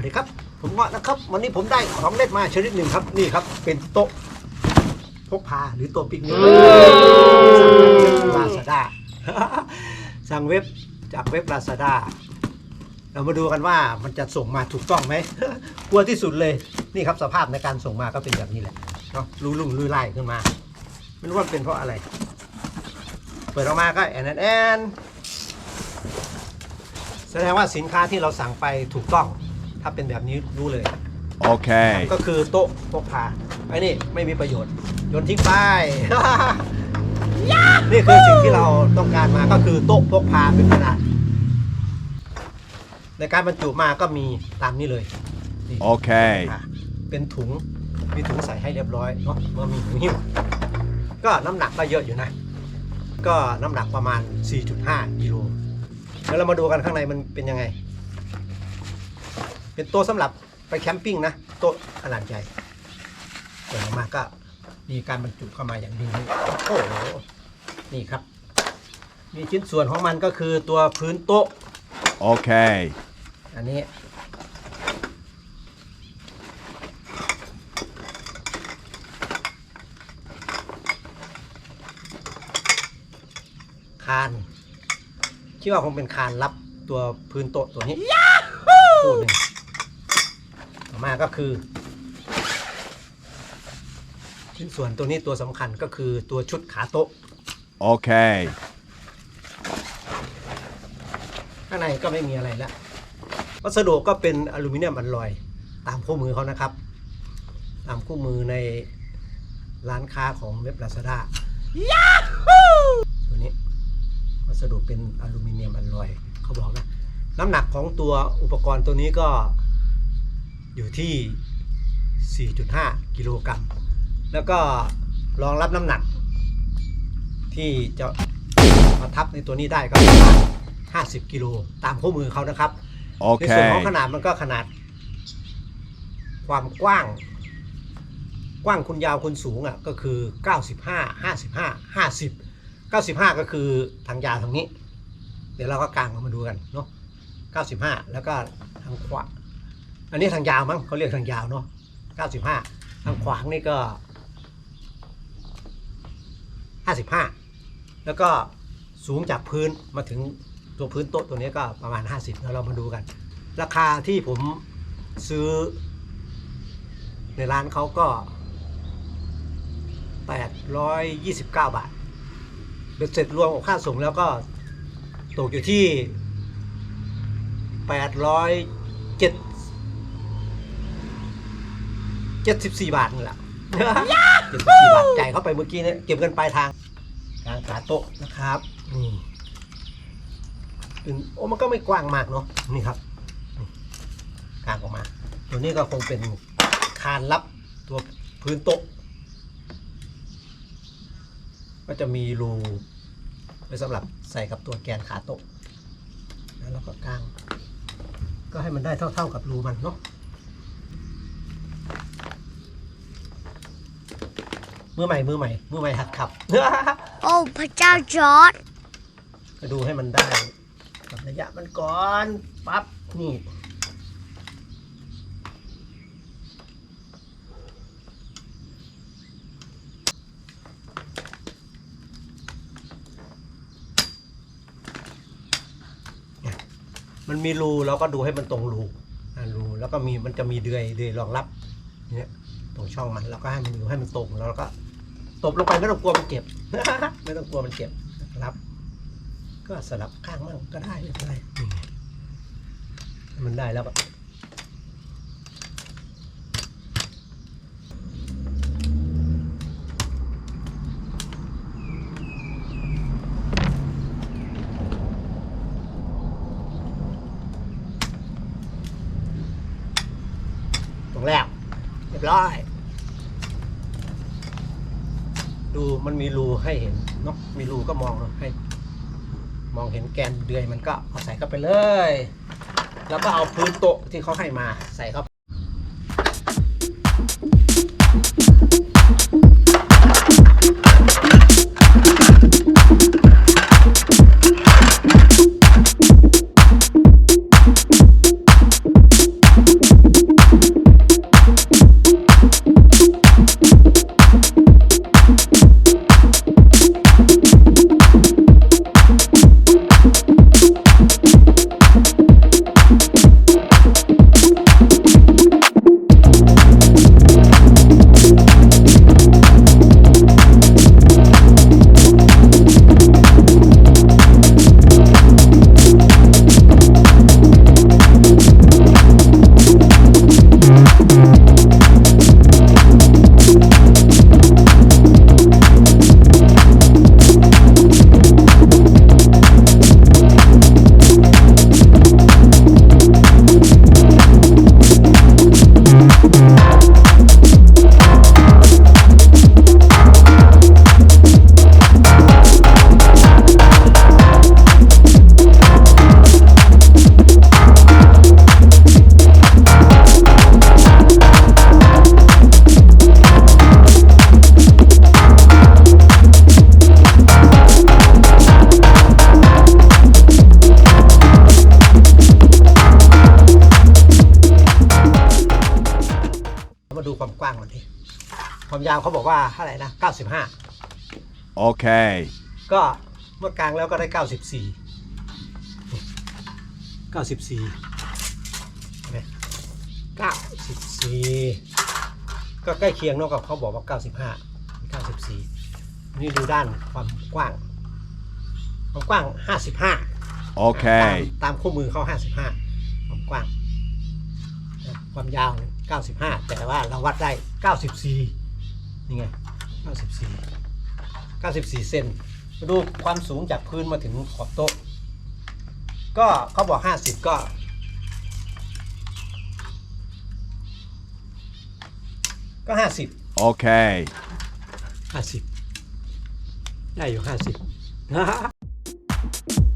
วัสดีครับ ผมเงาะนะครับ วันนี้ผมได้ของเล่นมาชนิดหนึ่งครับ นี่ครับ เป็นโต๊ะพกพาหรือโต๊ะปิกนิกสั่งจากเว็บลาซาด้าสั่งเว็บจากเว็บลาซาด้าเรามาดูกันว่ามันจะส่งมาถูกต้องไหมกลัวที่สุดเลย นี่ครับสภาพในการส่งมาก็เป็นแบบนี้แหละเนาะรูลุ่งรูไล่ขึ้นมา ไม่รู้ว่าเป็นเพราะอะไร เปิดออกมาก็แอนแอนแอนแสดงว่าสินค้าที่เราสั่งไปถูกต้อง ถ้าเป็นแบบนี้รู้เลย Okay. ก็คือโต๊ะพกพาไอ้นี่ไม่มีประโยชน์โยนทิ้งไป นี่คือสิ่งที่เราต้องการมาก็คือโต๊ะพกพาเป็นขนาดในการบรรจุมาก็มีตามนี้เลยนี่ Okay. อะเป็นถุงมีถุงใส่ให้เรียบร้อยเนาะเมื่อมีถุงหิ้วก็น้ำหนักก็เยอะอยู่นะ ก็น้ำหนักประมาณ 4.5กิโลแล้วเรามาดูกันข้างในมันเป็นยังไง เป็นโต๊ะสำหรับไปแคมปิ้งนะโต๊ะขนาดใหญ่เปิดออกมาก็มีการบรรจุเข้ามาอย่างดีนี่โอ้โหนี่ครับ มีชิ้นส่วนของมันก็คือตัวพื้นโต๊ะ Okay. อันนี้ คานคิดว่าคงเป็นคานรับตัวพื้นโต๊ะตัวนี้คู่หนึ่งต่อ มาก็คือ ชิ้นส่วนตัวนี้ตัวสำคัญก็คือตัวชุดขาโต๊ะ Okay. ข้างในก็ไม่มีอะไรแล้ววัสดุก็เป็นอลูมิเนียมอัลลอย ตามคู่มือเขานะครับ ตามคู่มือในร้านค้าของเว็บลาซาด้าตัวนี้วัสดุเป็นอลูมิเนียมอัลลอยเขาบอกนะ น้ำหนักของตัวอุปกรณ์ตัวนี้ก็ อยู่ที่ 4.5 กิโลกรัม แล้วก็รองรับน้ำหนัก ที่จะมาทับในตัวนี้ได้ก็ประมาณ50 กิโลตามคู่มือเขานะครับ ในส่วนของ Okay. ขนาดมันก็ขนาด ความกว้าง กว้างคุณยาวคุณสูงอะก็คือ 95 55 50 95 ก็คือทางยาวทางนี้ เดี๋ยวเราก็กางออกมาดูกันเนาะ95 แล้วก็ทางขวา อันนี้ทางยาวมั้งเขาเรียกทางยาวเนาะ95 ทางขวางนี่ก็ 55 แล้วก็สูงจากพื้นมาถึงตัวพื้นโต๊ะตัวนี้ก็ประมาณ 50แล้วเรามาดูกัน ราคาที่ผมซื้อ ในร้านเขาก็ 829 บาทเบ็ดเสร็จรวมกับค่าส่งแล้วก็ตกอยู่ที่ 807 74บาทนี่แหละ74บาทจ่ายเข้าไปเมื่อกี้เนี่ยเก็บเงินปลายทางกลางขาโต๊ะนะครับนี่เป็นโอ้มันก็ไม่กว้างมากเนาะนี่ครับนี่กลางออกมา ตัวนี้ก็คงเป็นคานรับตัวพื้นโต๊ะ ก็จะมีรูไว้สำหรับใส่กับตัวแกนขาโต๊ะแล้วเราก็กาง ก็ให้มันได้เท่า ๆกับรูมันเนาะ มือใหม่มือใหม่มือใหม่หัดขับ โอ้พระเจ้าจอร์ดก็ดูให้มันได้กับระยะมันก่อนปั๊บนี่เนี่ยมันมีรูเราก็ดูให้มันตรงรูอ่ารูแล้วก็มีมันจะมีเดือยเดือยรองรับเนี่ยต รงช่องมันเราก็ให้มันอยู่ให้มันตรงแล้วเราก็ตบลงไปไม่ต้องกลัวมันเก็บ ไม่ต้องกลัวมันเก็บนะครับ ก็สลับข้างมั่งก็ได้ไม่เป็นไรมันได้แล้วก็ตรงแล้วเรียบร้อย ดูมันมีรูให้เห็นเนาะมีรูก็มองเนาะให้ มองเห็นแกนเดือยมันก็เอาใส่เข้าไปเลย แล้วก็เอาพื้นโต๊ะที่เขาให้มาใส่เข้า ความยาวเขาบอกว่าเท่าไหร่นะ95 Okay. ก็เมื่อกลางแล้วก็ได้ 94 94เห็นไหม94 ก็ใกล้เคียงเนอะกับเขาบอกว่า 95 94 นี่ดูด้านความกว้าง ความกว้าง 55 Okay. ตามตามคู่มือเขา55 ความกว้างนะความยาว 95 แต่ว่าเราวัดได้ 94 นี่ไง94 94เซนมาดูความสูงจากพื้นมาถึงขอบโต๊ะ ก็เขาบอก 50 ก็ก็50 Okay. 50ได้อยู่50